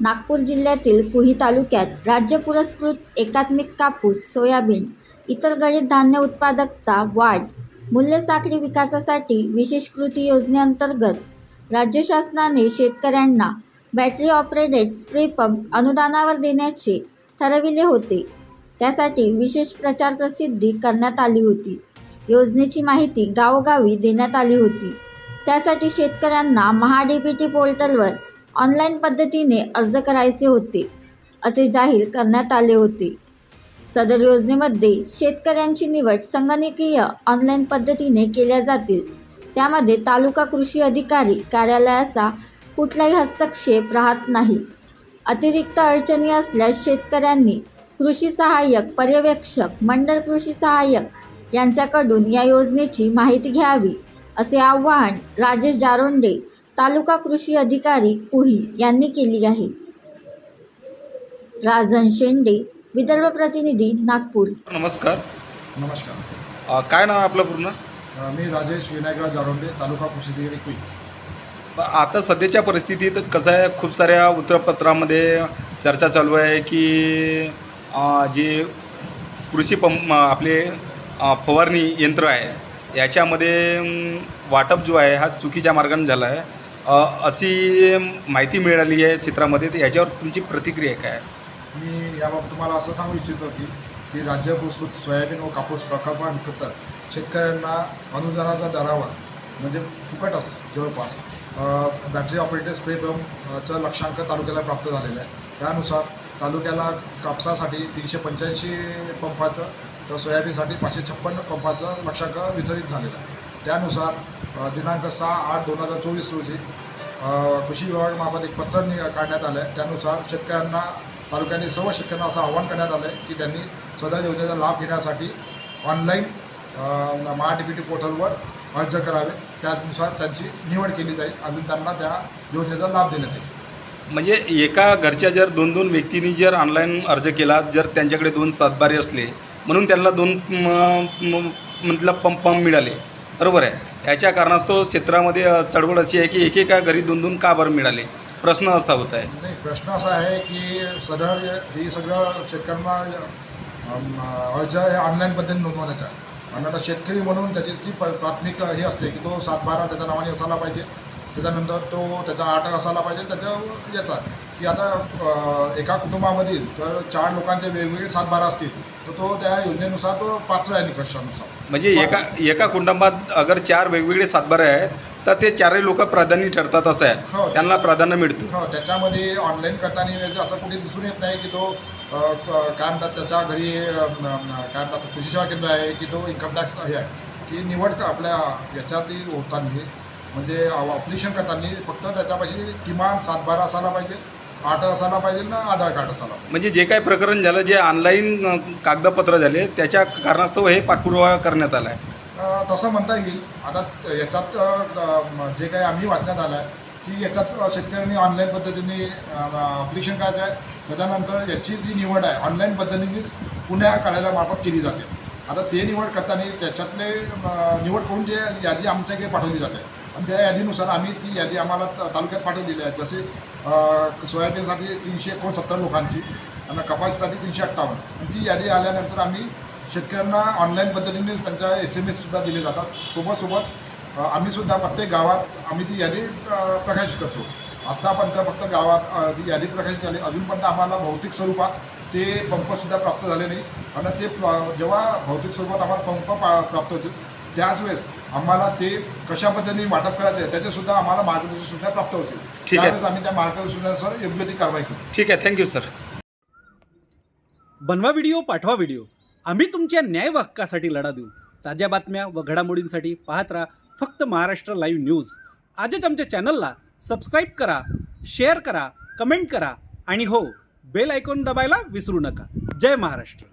नागपूर जिल्ह्यातील कुही तालुक्यात राज्य पुरस्कृत एकात्मिक कापूस सोयाबीन इतर गरीब धान्य उत्पादकता वाढ मूल्य साखळी विकासासाठी विशेष कृती योजनेअंतर्गत राज्य शासनाने शेतकऱ्यांना बॅटरी ऑपरेटेड स्प्रे पंप अनुदानावर देण्याचे ठरविले होते. त्यासाठी विशेष प्रचार प्रसिद्धी करण्यात आली होती. योजनेची माहिती गावोगावी देण्यात आली होती. त्यासाठी शेतकऱ्यांना महाडीबीटी डी टी पोर्टलवर ऑनलाईन पद्धतीने अर्ज करायचे होते असे जाहीर करण्यात आले होते. सदर योजनेमध्ये शेतकऱ्यांची निवड संगणकीय ऑनलाईन पद्धतीने केल्या जातील. त्यामध्ये तालुका कृषी अधिकारी कार्यालयाचा कुठलाही हस्तक्षेप राहत नाही. अतिरिक्त अडचणी असल्यास शेतकऱ्यांनी कृषी सहाय्यक पर्यवेक्षक मंडळ कृषी सहाय्यक यांच्याकडून या योजनेची माहिती घ्यावी असे आवाहन राजेश जारोंडे तालुका कृषी अधिकारी कुही यांनी केली आहे. राजन शेंडे विदर्भ प्रतिनिधी नागपूर. नमस्कार. नमस्कार. अ, काय नाव आहे आपलं पूर्ण? मी राजेश विनायकराव जारोंडे तालुका कृषी अधिकारी कुई ब- आता सध्याच्या परिस्थितीत कसं आहे? खूप साऱ्या वृत्तपत्रामध्ये चर्चा चालू आहे की अ, जे कृषी पंप आपले अ, फवारणी यंत्र आहे याच्यामध्ये अम, वाटप जो आहे हा चुकीच्या मार्गाने झाला आहे. अशी माहिती मिळाली आहे क्षेत्रामध्ये तर याच्यावर तुमची प्रतिक्रिया काय आहे? मी याबाबत तुम्हाला असं सांगू इच्छितो की की राज्य पुरस्कृत सोयाबीन व कापूस प्रकल्पांतर्गत शेतकऱ्यांना अनुदानाच्या दरावर म्हणजे फुकटच जवळपास अ, बॅटरी ऑपरेटेड स्प्रे पंपचं लक्षांक तालुक्याला प्राप्त झालेलं आहे. त्यानुसार तालुक्याला कापसासाठी तीनशे पंच्याऐंशी पंपाचं तर सोयाबीनसाठी पाचशे छप्पन्न पंपाचं लक्षांक वितरित झालेलं आहे. त्यानुसार दिनांक सहा आठ दोन हजार चोवीस रोजी कृषी विभागामार्फत एक पत्र नि काढण्यात आलं आहे त्यानुसार शेतकऱ्यांना तालुक्याने सर्व शेतकऱ्यांना असं आवाहन करण्यात आलं आहे की त्यांनी सदर योजनेचा लाभ घेण्यासाठी online Maha D P T पोर्टलवर अर्ज करावे. त्यानुसार त्यांची निवड केली जाईल. अजून त्यांना त्या योजनेचा लाभ देण्यात येईल. म्हणजे एका घरच्या जर दोन दोन व्यक्तींनी जर ऑनलाईन अर्ज केला जर त्यांच्याकडे दोन सातबारे असले म्हणून त्यांना दोन म- म- पंप पंप मिळाले. बरोबर आहे. याच्या कारणास्तव क्षेत्रामध्ये अ, चळवळ अशी आहे की एकेका घरी दोन दोन का बरं मिळाले? प्रश्न असा होत आहे. नाही प्रश्न असा आहे की सदर ही सगळं शेतकऱ्यांना अर्ज हे ऑनलाईन पद्धतीने नोंदवण्याचा आणि आता शेतकरी म्हणून त्याची जी प प्राथमिक हे असते की तो सातबारा त्याच्या नावाने असायला पाहिजे. त्याच्यानंतर तो त्याचा आठ असायला पाहिजे. त्याच्या याचा की आता एका कुटुंबामधील तर चार लोकांचे वेगवेगळे सातबारा असतील. तर तो त्या योजनेनुसार तो पात्र आहे निकषानुसार म्हणजे एका एका कुटुंबात अगर चार वेगवेगळे सातबारे आहेत तर ते चारही लोक प्राधान्य ठरतात असं हो. आहे त्यांना प्राधान्य मिळतं हो त्याच्यामध्ये ऑनलाईन करताना असं कुठे दिसून येत नाही की तो काय म्हणतात त्याच्या घरी काय म्हणतात कृषी सेवा केंद्र आहे की तो इन्कम टॅक्स हे आहे की निवड आपल्या याच्यातही होताना म्हणजे अप्लिकेशन करताना फक्त त्याच्यापाशी किमान सातबारा असायला पाहिजे आठ असायला पाहिजे ना आधार कार्ड असायला पाहिजे. म्हणजे जे काही प्रकरण झालं जे ऑनलाईन कागदपत्र झाले त्याच्या कारणास्तव हे पाठपुरावा करण्यात आला आहे अ, तसं म्हणता येईल. आता त- याच्यात अ, जे काही आम्ही वाचण्यात आलं आहे की याच्यात अ, शेतकऱ्यांनी ऑनलाईन पद्धतीने अप्लिकेशन करायचं आहे त्याच्यानंतर याची जी निवड आहे ऑनलाईन पद्धतीने पुण्या कार्यालयामार्फत केली जाते. आता ते निवड करताना त्याच्यातले अ, निवड करून जे यादी आमच्याकडे पाठवली जाते. आणि त्या यादीनुसार आम्ही ती यादी आम्हाला त- तालुक्यात पाठवलेली आहे. जसे सोयाबीनसाठी तीनशे एकोणसत्तर लोकांची आणि कपाशीसाठी तीनशे अठ्ठावन्न. आणि ती यादी आल्यानंतर आम्ही शेतकऱ्यांना ऑनलाईन पद्धतीनेच त्यांच्या एस एम एससुद्धा दिले जातात. सोबतसोबत आम्हीसुद्धा प्रत्येक गावात आम्ही ती यादी प्रकाशित करतो. आत्तापर्यंत फक्त गावात ती यादी प्रकाशित झाली. अजूनपर्यंत आम्हाला भौतिक स्वरूपात ते पंपसुद्धा प्राप्त झाले नाही. आणि ते जेव्हा भौतिक स्वरूपात आम्हाला पंप पा प्राप्त होतील त्याच वेळेस आम्हाला ते कशा पद्धतीने वाटप करायचं आहे त्याचेसुद्धा आम्हाला मार्गदर्शनसुद्धा प्राप्त होतील. ठीक आहे. त्यावेळेस आम्ही त्या मार्गदर्शनानुसार योग्य ती कारवाई करू. ठीक आहे. थँक्यू सर बनवा व्हिडिओ पाठवा व्हिडिओ आम्ही तुमच्या न्याय हक्कासाठी लढा देऊ. ताज्या बातम्या व घडामोडींसाठी पाहत राहा फक्त महाराष्ट्र लाईव्ह न्यूज आजच आमच्या चॅनलला सबस्क्राईब करा शेअर करा कमेंट करा आणि हो बेल आयकॉन दबायला विसरू नका. जय महाराष्ट्र.